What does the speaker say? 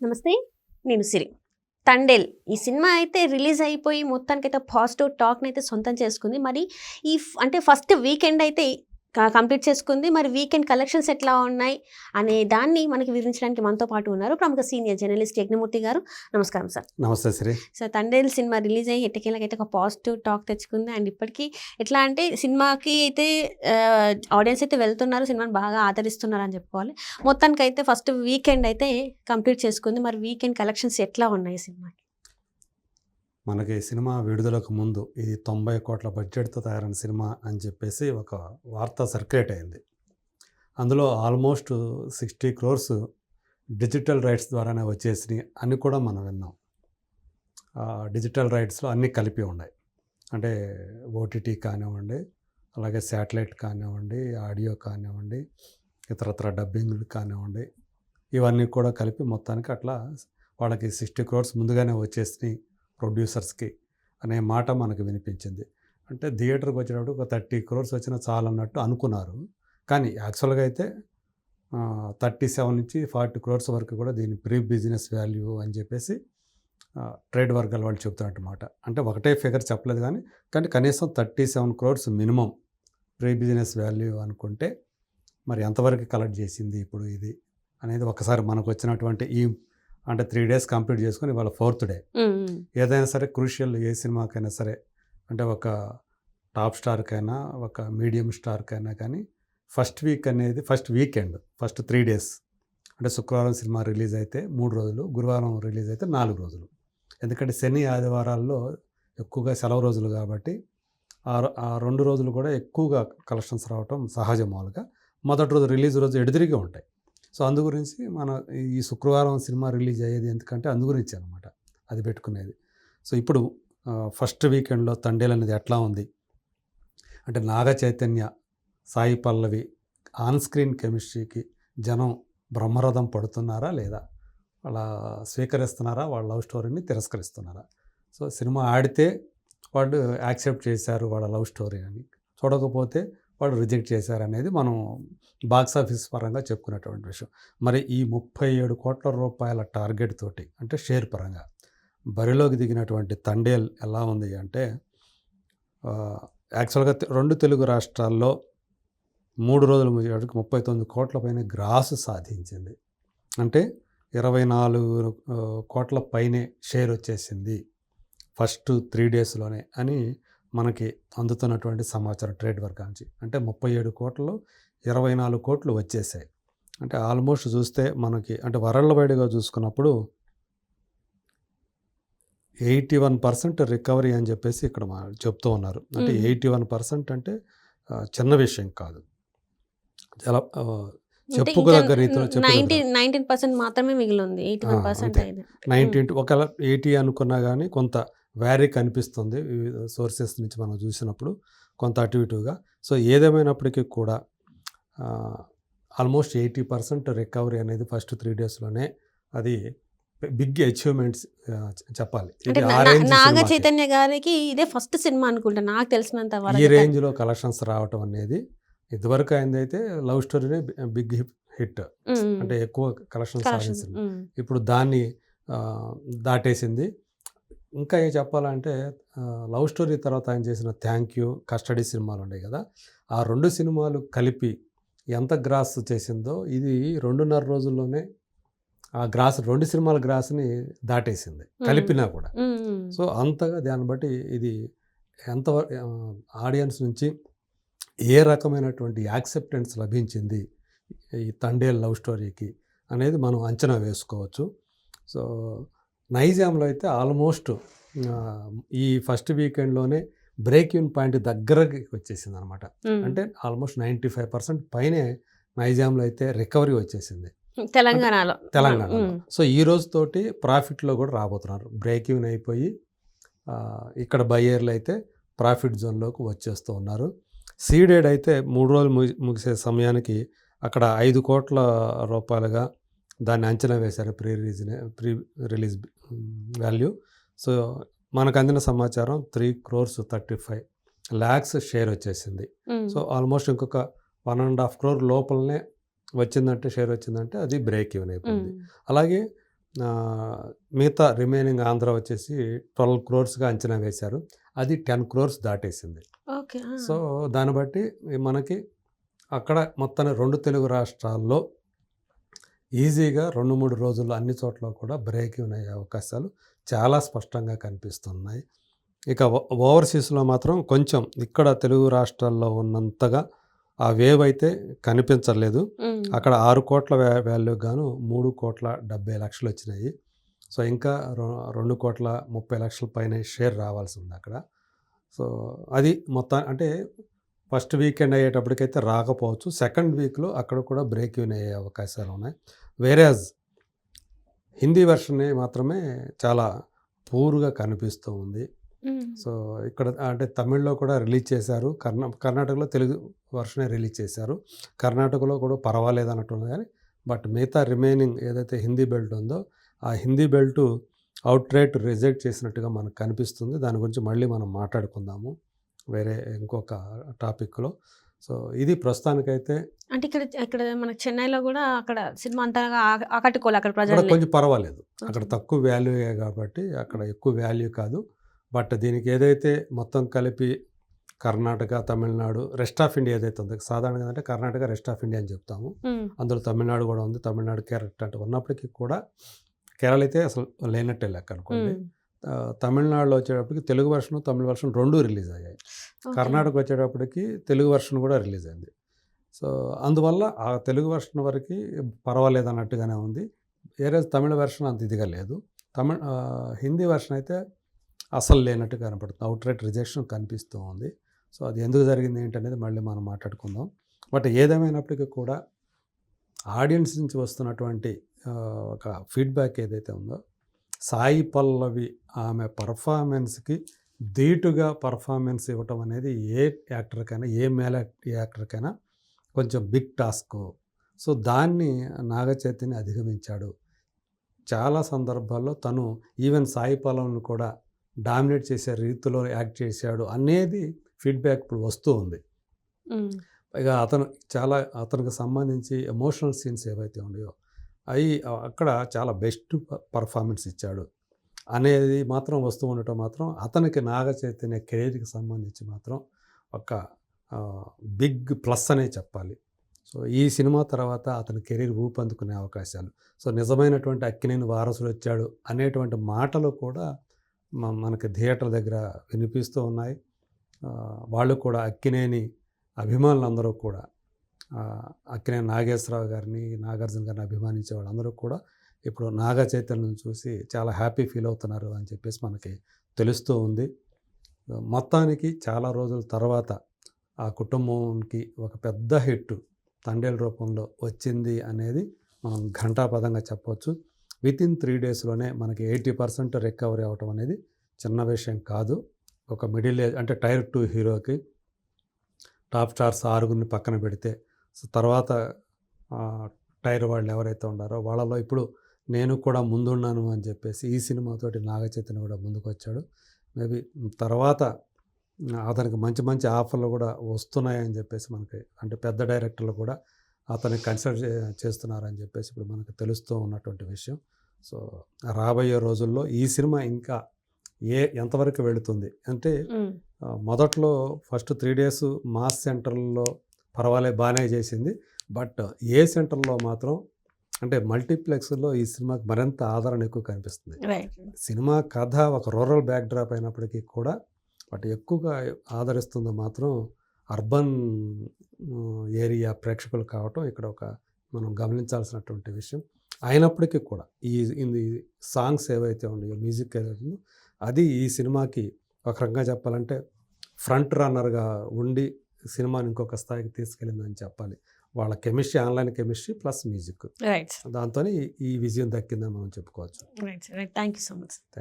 నమస్తే. నేను సిరి. తండేల్. ఈ సినిమా అయితే రిలీజ్ అయిపోయి మొత్తానికైతే పాజిటివ్ టాక్ని అయితే సొంతం చేసుకుంది. మరి ఈ అంటే ఫస్ట్ వీకెండ్ అయితే కంప్లీట్ చేసుకుంది. మరి వీకెండ్ కలెక్షన్స్ ఎట్లా ఉన్నాయి అనే దాన్ని మనకి వివరించడానికి మనతో పాటు ఉన్నారు ప్రముఖ సీనియర్ జర్నలిస్ట్ యజ్ఞమూర్తి గారు. నమస్కారం సార్. నమస్తే Shri so Thandel cinema release అయ్యి ఎట్టకేళ్ళకైతే ఒక పాజిటివ్ టాక్ తెచ్చుకుంది. అండ్ ఇప్పటికీ ఎట్లా అంటే సినిమాకి అయితే ఆడియన్స్ అయితే వెళ్తున్నారు. సినిమాని బాగా ఆదరిస్తున్నారు అని చెప్పుకోవాలి. మొత్తానికి అయితే ఫస్ట్ వీకెండ్ అయితే కంప్లీట్ చేసుకుంది. మరి వీకెండ్ కలెక్షన్స్ ఎట్లా ఉన్నాయి సినిమాకి? మనకి సినిమా విడుదలకు ముందు ఇది తొంభై కోట్ల బడ్జెట్తో తయారైన సినిమా అని చెప్పేసి ఒక వార్త సర్క్యులేట్ అయింది. అందులో almost sixty crores digital rights ద్వారానే వచ్చేసినాయి అని కూడా మనం విన్నాం. డిజిటల్ రైట్స్లో అన్నీ కలిపి ఉన్నాయి. అంటే ఓటీటీ కానివ్వండి అలాగే శాటిలైట్ కానివ్వండి ఆడియో కానివ్వండి ఇతరత్ర డబ్బింగ్లు కానివ్వండి ఇవన్నీ కూడా కలిపి మొత్తానికి అట్లా వాళ్ళకి సిక్స్టీ క్రోర్స్ ముందుగానే వచ్చేసినాయి. ప్రొడ్యూసర్స్కి అనే మాట మనకు వినిపించింది. అంటే థియేటర్కి వచ్చినప్పుడు ఒక థర్టీ క్రోర్స్ వచ్చినా చాలన్నట్టు అనుకున్నారు. కానీ యాక్చువల్గా అయితే థర్టీ సెవెన్ నుంచి ఫార్టీ క్రోర్స్ వరకు కూడా దీని ప్రీ బిజినెస్ వాల్యూ అని చెప్పేసి ట్రేడ్ వర్గాల వాళ్ళు చెప్తున్నమాట అంటే ఒకటే ఫిగర్ చెప్పలేదు కానీ కానీ కనీసం thirty seven crores minimum pre business value అనుకుంటే మరి ఎంతవరకు కలెక్ట్ చేసింది ఇప్పుడు ఇది అనేది ఒకసారి మనకు వచ్చినటువంటి ఈ అంటే త్రీ డేస్ కంప్లీట్ చేసుకొని వాళ్ళ ఫోర్త్ డే ఏదైనా సరే క్రూషియల్ ఏ సినిమాకైనా సరే అంటే ఒక టాప్ స్టార్కైనా ఒక మీడియం స్టార్కైనా కానీ ఫస్ట్ వీక్ అనేది first weekend first three days అంటే శుక్రవారం సినిమా రిలీజ్ అయితే మూడు రోజులు గురువారం రిలీజ్ అయితే నాలుగు రోజులు. ఎందుకంటే శని ఆదివారాల్లో ఎక్కువగా సెలవు రోజులు కాబట్టి ఆ రెండు రోజులు కూడా ఎక్కువగా కలెక్షన్స్ రావటం సహజం మామూలుగా. మొదటి రోజు రిలీజ్ రోజు ఎడుదిరిగా ఉంటాయి. సో అందు గురించి మన ఈ శుక్రవారం సినిమా రిలీజ్ అయ్యేది ఎందుకంటే అందు గురించి అనమాట అది పెట్టుకునేది. సో ఇప్పుడు ఫస్ట్ వీకెండ్లో తండేలు అనేది ఎట్లా ఉంది? అంటే నాగ చైతన్య సాయి పల్లవి ఆన్ స్క్రీన్ కెమిస్ట్రీకి జనం బ్రహ్మరథం పడుతున్నారా లేదా? వాళ్ళ స్వీకరిస్తున్నారా? వాళ్ళ లవ్ స్టోరీని తిరస్కరిస్తున్నారా? సో సినిమా ఆడితే వాళ్ళు యాక్సెప్ట్ చేశారు వాళ్ళ లవ్ స్టోరీ అని. చూడకపోతే వాళ్ళు రిజెక్ట్ చేశారనేది మనం బాక్స్ ఆఫీస్ పరంగా చెప్పుకునేటువంటి విషయం. మరి ఈ ముప్పై ఏడు కోట్ల రూపాయల టార్గెట్ తోటి అంటే షేర్ పరంగా బరిలోకి దిగినటువంటి తండేల్ ఎలా ఉంది అంటే యాక్చువల్గా రెండు తెలుగు రాష్ట్రాల్లో మూడు రోజుల ముగిసేటికి ముప్పై తొమ్మిది కోట్ల పైన గ్రాసు సాధించింది. అంటే ఇరవై నాలుగు కోట్ల పైనే షేర్ వచ్చేసింది ఫస్ట్ త్రీ డేస్లోనే అని మనకి అందుతున్నటువంటి సమాచారం ట్రేడ్ వర్క్ నుంచి అంటే ముప్పై ఏడు కోట్లు ఇరవై నాలుగు కోట్లు వచ్చేసాయి. అంటే ఆల్మోస్ట్ చూస్తే మనకి అంటే వరల్డ్ వైడ్గా చూసుకున్నప్పుడు ఎయిటీ వన్ పర్సెంట్ రికవరీ అని చెప్పేసి ఇక్కడ చెప్తూ ఉన్నారు. అంటే. ఎయిటీ వన్ పర్సెంట్ అంటే చిన్న విషయం కాదు. చాలా చెప్పుకోదగ్గ రీతిలో నైన్టీన్ నైన్టీన్ పర్సెంట్ మాత్రమే మిగిలి ఉంది. ఎయిటీ వన్ ఆ, పర్సెంట్ అంతే. అయితే. నైన్టీ ఒకవేళ ఎయిటీ అనుకున్నా కానీ కొంత వ్యారీ కనిపిస్తుంది. వివిధ సోర్సెస్ నుంచి మనం చూసినప్పుడు కొంత అటు ఇటుగా. సో ఏదేమైనప్పటికీ కూడా ఆల్మోస్ట్ ఎయిటీ పర్సెంట్ రికవరీ అనేది ఫస్ట్ త్రీ డేస్లోనే అది బిగ్ అచీవ్మెంట్స్ చెప్పాలి. నాగ. చైతన్య గారికి ఇదే ఫస్ట్ సినిమా అనుకుంటా నాకు తెలిసినంత ఈ రేంజ్లో కలెక్షన్స్ రావటం అనేది ఇదివరకు అయిందైతే లవ్ స్టోరీనే బిగ్ హిట్ అంటే ఎక్కువ కలెక్షన్స్ సాధించింది. ఇప్పుడు దాన్ని దాటేసింది. ఇంకా ఏం చెప్పాలంటే లవ్ స్టోరీ తర్వాత ఆయన చేసిన థ్యాంక్ యూ కస్టడీ సినిమాలు ఉన్నాయి కదా. ఆ రెండు సినిమాలు కలిపి ఎంత గ్రాస్ చేసిందో ఇది రెండున్నర రోజుల్లోనే ఆ గ్రాస్ రెండు సినిమాల గ్రాస్ని దాటేసింది కలిపినా కూడా. సో అంతగా దాన్ని బట్టి ఇది ఎంత ఆడియన్స్ నుంచి ఏ రకమైనటువంటి యాక్సెప్టెన్స్ లభించింది ఈ తండేల్ లవ్ స్టోరీకి అనేది మనం అంచనా వేసుకోవచ్చు. సో నైజాంలో అయితే ఆల్మోస్ట్ ఈ ఫస్ట్ వీకెండ్లోనే బ్రేక్ ఇన్ పాయింట్ దగ్గరకి వచ్చేసింది అనమాట. అంటే ఆల్మోస్ట్ నైంటీ ఫైవ్ పర్సెంట్ పైనే నైజాంలో అయితే రికవరీ వచ్చేసింది. తెలంగాణలో. తెలంగాణలో. ఉమ్, సో ఈ రోజు తోటి ప్రాఫిట్లో కూడా రాబోతున్నారు. బ్రేక్ ఈవెన్ అయిపోయి ఇక్కడ బయ్యర్లు అయితే ప్రాఫిట్ జోన్లోకి వచ్చేస్తూ ఉన్నారు. సీడెడ్ అయితే మూడు రోజులు ముగి ముగిసే సమయానికి అక్కడ ఐదు కోట్ల రూపాయలుగా దాన్ని అంచనా వేశారు pre release pre release value. So మనకు అందిన సమాచారం three crores thirty five lakhs share వచ్చేసింది. సో ఆల్మోస్ట్ ఇంకొక వన్ అండ్ హాఫ్ క్రోర్ లోపలనే వచ్చిందంటే షేర్ వచ్చిందంటే అది బ్రేక్ ఈవెన్ అయిపోయింది. అలాగే మిగతా రిమైనింగ్ ఆంధ్ర వచ్చేసి ట్వెల్వ్ క్రోర్స్గా అంచనా వేశారు. అది టెన్ క్రోర్స్ దాటేసింది. ఓకే సో దాన్ని బట్టి మనకి అక్కడ మొత్తాన్ని రెండు తెలుగు రాష్ట్రాల్లో ఈజీగా రెండు మూడు రోజుల్లో అన్ని చోట్ల కూడా బ్రేక్ అయ్యే అవకాశాలు చాలా స్పష్టంగా కనిపిస్తున్నాయి. ఇక ఓవర్సీస్లో మాత్రం కొంచెం ఇక్కడ తెలుగు రాష్ట్రాల్లో ఉన్నంతగా ఆ వేవ్ అయితే కనిపించలేదు. అక్కడ ఆరు కోట్ల వాల్యూ గాను మూడు కోట్ల డెబ్బై లక్షలు వచ్చినాయి. సో ఇంకా రెండు కోట్ల ముప్పై లక్షల పైన షేర్ రావాల్సి ఉంది అక్కడ. సో అది మొత్తం అంటే ఫస్ట్ వీకెండ్ అయ్యేటప్పటికైతే రాకపోవచ్చు. సెకండ్ వీక్లో అక్కడ కూడా బ్రేక్ ఇన్ అయ్యే అవకాశాలు ఉన్నాయి. వేరేజ్ హిందీ వెర్షన్ మాత్రమే చాలా పూర్గా కనిపిస్తూ ఉంది. సో ఇక్కడ అంటే తమిళ్ళో కూడా రిలీజ్ చేశారు. కర్ణా కర్ణాటకలో తెలుగు వర్షనే రిలీజ్ చేశారు. కర్ణాటకలో కూడా పర్వాలేదు అన్నట్టుంది కానీ బట్ మిగతా రిమైనింగ్ ఏదైతే హిందీ బెల్ట్ ఉందో ఆ Hindi belt outright reject చేసినట్టుగా మనకు కనిపిస్తుంది. దాని గురించి మళ్ళీ మనం మాట్లాడుకుందాము. వేరే ఇంకొక టాపిక్లో. సో ఇది ప్రస్తుతానికైతే అంటే ఇక్కడ ఇక్కడ మన చెన్నైలో కూడా అక్కడ సినిమా అంతగా ఆ- ఆకట్టుకోలే అక్కడ ప్రజలు కొంచెం పర్వాలేదు. అక్కడ తక్కువ వాల్యూ కాబట్టి అక్కడ ఎక్కువ వాల్యూ కాదు. బట్ దీనికి ఏదైతే మొత్తం కలిపి Karnataka Tamil Nadu rest of India ఏదైతే ఉందో సాధారణంగా అంటే కర్ణాటక రెస్ట్ ఆఫ్ ఇండియా అని చెప్తాము. అందులో తమిళనాడు కూడా ఉంది. తమిళనాడు కేరళ అంటే ఉన్నప్పటికీ కూడా కేరళ అయితే అసలు లేనట్టే లెక్క అనుకోండి. తమిళనాడులో వచ్చేటప్పటికి తెలుగు వర్షన్ తమిళ వర్షన్ రెండు రిలీజ్ అయ్యాయి. కర్ణాటక వచ్చేటప్పటికి తెలుగు వర్షన్ కూడా రిలీజ్ అయింది. సో అందువల్ల ఆ తెలుగు వర్షన్ వరకు పర్వాలేదు అన్నట్టుగానే ఉంది. వేరే తమిళ వెర్షన్ అంత ఇదిగా లేదు. తమిళ హిందీ వెర్షన్ అయితే అసలు లేనట్టు కనపడుతుంది. అవుట్ రైట్ రిజెక్షన్ కనిపిస్తూ ఉంది. సో అది ఎందుకు జరిగింది ఏంటనేది మళ్ళీ మనం మాట్లాడుకుందాం. బట్ ఏదేమైనప్పటికీ కూడా ఆడియన్స్ నుంచి వస్తున్నటువంటి ఒక ఫీడ్బ్యాక్ ఏదైతే ఉందో సాయి పల్లవి ఆమె పర్ఫార్మెన్స్కి ధీటుగా పర్ఫార్మెన్స్ ఇవ్వటం అనేది ఏ యాక్టర్కైనా ఏ మేల్ యాక్టర్కైనా కొంచెం బిగ్ టాస్క్ సో దాన్ని నాగ చైతన్య అధిగమించాడు. చాలా సందర్భాల్లో తను ఈవెన్ సాయి పల్లవిని కూడా డామినేట్ చేసే రీతిలో యాక్ట్ చేశాడు అనేది ఫీడ్బ్యాక్ ఇప్పుడు వస్తూ ఉంది. పైగా అతను చాలా అతనికి సంబంధించి ఎమోషనల్ సీన్స్ ఏవైతే ఉన్నాయో అవి అక్కడ చాలా బెస్ట్ పర్ఫార్మెన్స్ ఇచ్చాడు. అనేది మాత్రం వస్తూ ఉండటం మాత్రం అతనికి నాగ చైతన్య కెరీర్కి సంబంధించి మాత్రం ఒక బిగ్ ప్లస్ అనే చెప్పాలి. సో ఈ సినిమా తర్వాత అతని కెరీర్ ఊపందుకునే అవకాశాలు. సో నిజమైనటువంటి అక్కినేని వారసుడు వచ్చాడు అనేటువంటి మాటలు కూడా మనకి థియేటర్ దగ్గర వినిపిస్తూ ఉన్నాయి. వాళ్ళు కూడా అక్కినేని అభిమానులందరూ కూడా అక్కినే నాగేశ్వరరావు గారిని నాగార్జున గారిని అభిమానించే వాళ్ళందరూ కూడా ఇప్పుడు నాగ చైతన్యం చూసి చాలా హ్యాపీ ఫీల్ అవుతున్నారు అని చెప్పేసి మనకి తెలుస్తూ ఉంది. మొత్తానికి చాలా రోజుల తర్వాత ఆ కుటుంబంకి ఒక పెద్ద హిట్ తండేల రూపంలో వచ్చింది అనేది మనం ఘంటాపదంగా చెప్పవచ్చు విత్ ఇన్ త్రీ డేస్లోనే మనకి ఎయిటీ పర్సెంట్ రికవరీ అవ్వటం అనేది చిన్న విషయం కాదు. ఒక మిడిల్ ఏజ్ అంటే టైర్ టూ హీరోకి టాప్ స్టార్స్ ఆరుగురిని పక్కన పెడితే సో తర్వాత టైర్ వాళ్ళు ఎవరైతే ఉన్నారో వాళ్ళలో ఇప్పుడు నేను కూడా ముందున్నాను అని చెప్పేసి ఈ సినిమాతోటి నాగ చైతన్య కూడా ముందుకు వచ్చాడు మేబీ తర్వాత అతనికి మంచి మంచి ఆఫర్లు కూడా వస్తున్నాయని చెప్పేసి మనకి అంటే పెద్ద డైరెక్టర్లు కూడా అతనికి కన్సిడర్ చేస్తున్నారని చెప్పేసి ఇప్పుడు మనకు తెలుస్తూ ఉన్నటువంటి విషయం. సో రాబోయే రోజుల్లో ఈ సినిమా ఇంకా ఏ ఎంతవరకు వెళుతుంది? అంటే మొదట్లో ఫస్ట్ త్రీ డేస్ మాస్ సెంటర్లో పర్వాలే బాగానే చేసింది. బట్ ఏ సెంటర్లో మాత్రం అంటే మల్టీప్లెక్స్లో ఈ సినిమాకి మరింత ఆదరణ ఎక్కువ కనిపిస్తుంది. సినిమా కథ ఒక రూరల్ బ్యాక్డ్రాప్ అయినప్పటికీ కూడా బట్ ఎక్కువగా ఆదరిస్తుంది మాత్రం అర్బన్ ఏరియా ప్రేక్షకులు కావటం ఇక్కడ ఒక మనం గమనించాల్సినటువంటి విషయం. అయినప్పటికీ కూడా ఈ ఇది సాంగ్స్ ఏవైతే ఉన్నాయో మ్యూజిక్ ఏదైతే అది ఈ సినిమాకి ఒక రకంగా చెప్పాలంటే ఫ్రంట్ రన్నర్గా ఉండి సినిమాని ఇంకొక స్థాయికి తీసుకెళ్ళిందని చెప్పాలి. వాళ్ళ chemistry online chemistry plus music. Right. దాంతో ఈ విజయం దక్కిందని మనం చెప్పుకోవచ్చు. Right right. Thank you so much.